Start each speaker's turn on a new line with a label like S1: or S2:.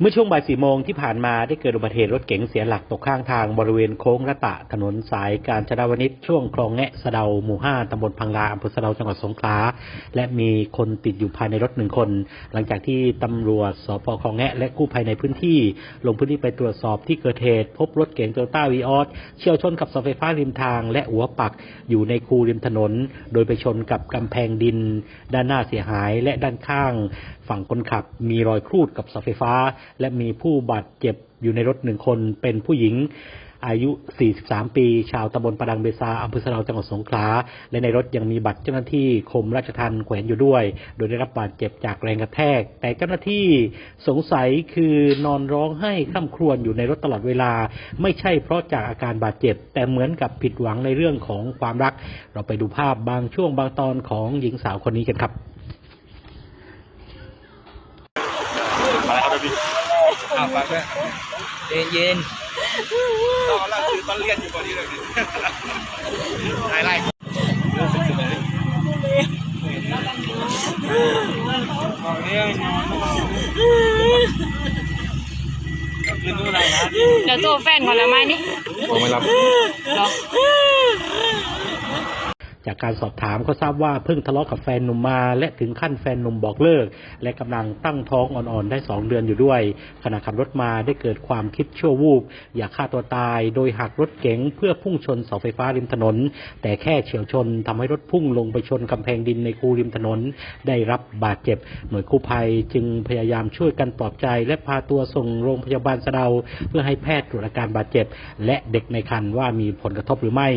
S1: เมื่อช่วงบ่ายสี่โมงที่ผ่านมาได้เกิดอุบัติเหตุรถเก๋งเสียหลักตกข้างทางบริเวณโค้งระตะถนนสายการชดาวนิชช่วงคลองแงะสะเดาหมู่ห้าตำบลพังลาอำเภอสะเดาจังหวัดสงขลาและมีคนติดอยู่ภายในรถหนึ่งคน หลังจากที่ตำรวจสพคลองแงะและกู้ภัยในพื้นที่ ลงพื้นที่ไปตรวจสอบที่เกิดเหตุ พบรถเก๋งโตโยต้าวีออสเฉี่ยวชนกับเสาไฟฟ้าริมทาง และหัวปักอยู่ในคูริมถนน โดยไปชนกับกำแพงดิน ด้านหน้าเสียหายและด้านข้าง ฝั่งคนขับมีรอยครูดกับเสาไฟฟ้าและมีผู้บาดเจ็บอยู่ในรถหนึ่งคนเป็นผู้หญิงอายุ 43 ปี ชาวตำบลประดังเบซาอำเภอสะเดาจังหวัดสงขลา และในรถยังมีบัตรเจ้าหน้าที่คมราชทัณฑ์แขวนอยู่ด้วย โดยได้รับบาดเจ็บจากแรงกระแทก แต่เจ้าหน้าที่สงสัยคือนอนร้องไห้คร่ำครวญอยู่ในรถตลอดเวลา ไม่ใช่เพราะจากอาการบาดเจ็บ แต่เหมือนกับผิดหวังในเรื่องของความรัก เราไปดูภาพบางช่วงบางตอนของหญิงสาวคนนี้กันครับ
S2: มาแล้วครับพี่
S3: อ้าวฟังด้วยเย็นเย็น
S2: ตอนแรกคือตอนเรียนอยู่พอดีเลยไล่ไล่บอกเรื่องนอนคืนนู้นอะไรนะ
S4: เดี๋ยวตัวแฟนก่อนแล้วไหมนี่
S2: ผมไม่รับ
S4: เหรอ
S1: จากการสอบถามก็ทราบว่าเพิ่งทะเลาะกับแฟนหนุ่มมา และถึงขั้นแฟนหนุ่มบอกเลิก และกำลังตั้งท้องอ่อนๆได้สองเดือนอยู่ด้วย ขณะขับรถมาได้เกิดความคิดชั่ววูบอยากฆ่าตัวตาย โดยหักรถเก๋งเพื่อพุ่งชนเสาไฟฟ้าริมถนน แต่แค่เฉียวชนทำให้รถพุ่งลงไปชนกำแพงดินในคูริมถนน ได้รับบาดเจ็บ หน่วยกู้ภัยจึงพยายามช่วยกันปลอบใจ และพาตัวส่งโรงพยาบาลสะเดา เพื่อให้แพทย์ตรวจอาการบาดเจ็บ และเด็กในครรภ์ว่ามีผลกระทบหรือไม่